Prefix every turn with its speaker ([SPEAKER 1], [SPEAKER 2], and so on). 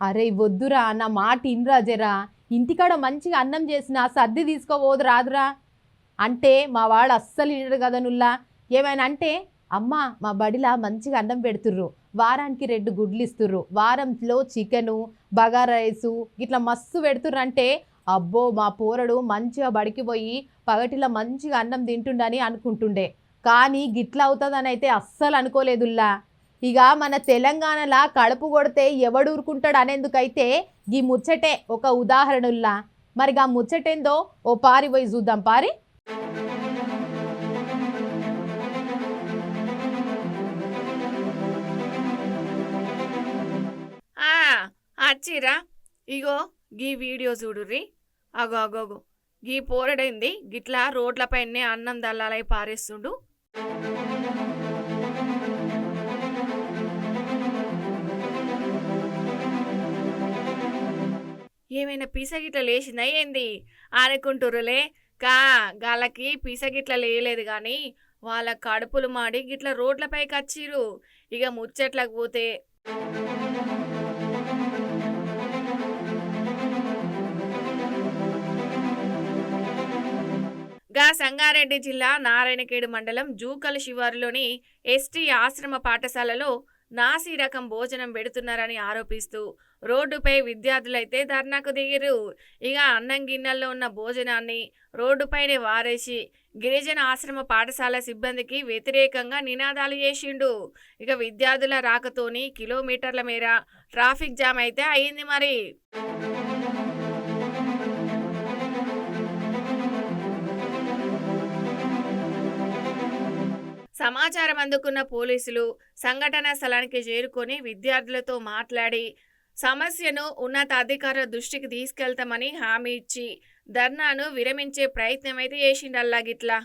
[SPEAKER 1] అరే వద్దురా నా మాట ఇన్రా జరా ఇంటికాడ మంచిగా అన్నం చేసిన సర్ది తీసుకోబోదు రాదురా. అంటే మా వాడు అస్సలు వినడు కదా నుల్లా. ఏమైనా అంటే అమ్మ మా బడిలా మంచిగా అన్నం పెడుతుర్రు. వారానికి రెండు గుడ్లు ఇస్తుర్రు వారంలో చికెను బగారా రైసు ఇట్లా మస్తు పెడుతుర్రు అంటే అబ్బో మా పోరడు మంచిగా బడికి పోయి పగటిలో మంచిగా అన్నం తింటుండని అనుకుంటుండే. కానీ గిట్ల అవుతుందని అయితే అస్సలు అనుకోలేదుల్లా. ఇక మన తెలంగాణలా కడుపు కొడితే ఎవడు ఊరుకుంటాడు అనేందుకైతే ఈ ముచ్చటే ఒక ఉదాహరణుల్లా. మరి ఆ ముచ్చటేందో ఓ పారి పోయి చూద్దాం పారి.
[SPEAKER 2] ఆ, అచ్చిరా. ఇగో గీ వీడియో చూడుర్రి. అగో అగోగో గీ పోరడైంది. గిట్లా రోడ్లపైనే అన్నం దల్లాలై పారేస్తుండు. ఏమైనా పీసగిట్ల లేచిందా ఏంది? అనుకుంటురులే కా గాళ్ళకి పీసగిట్ల లేయలేదు కానీ వాళ్ళ కడుపులు మాడి గిట్ల రోడ్లపైకి వచ్చిర్రు. ఇక ముచ్చట్లకు పోతే. గా సంగారెడ్డి జిల్లా నారాయణకేడు మండలం జూకల్ శివారులోని ఎస్టీ ఆశ్రమ పాఠశాలలో నాసి రకం భోజనం పెడుతున్నారని ఆరోపిస్తూ రోడ్డుపై విద్యార్థులైతే ధర్నాకు దిగిరు ఇక అన్నం గిన్నెల్లో ఉన్న భోజనాన్ని రోడ్డుపైనే వారేసి గిరిజన ఆశ్రమ పాఠశాల సిబ్బందికి వ్యతిరేకంగా నినాదాలు చేసిండు. ఇక విద్యార్థుల రాకతోని కిలోమీటర్ల మేర ట్రాఫిక్ జామ్ అయితే అయింది మరి. సమాచారం అందుకున్న పోలీసులు సంఘటన స్థలానికి చేరుకొని విద్యార్థులతో మాట్లాడి సమస్యను ఉన్నతాధికారుల దృష్టికి తీసుకెళ్తామని హామీ ఇచ్చి ధర్నాను విరమించే ప్రయత్నం అయితే చేసిండల్లా గిట్లా.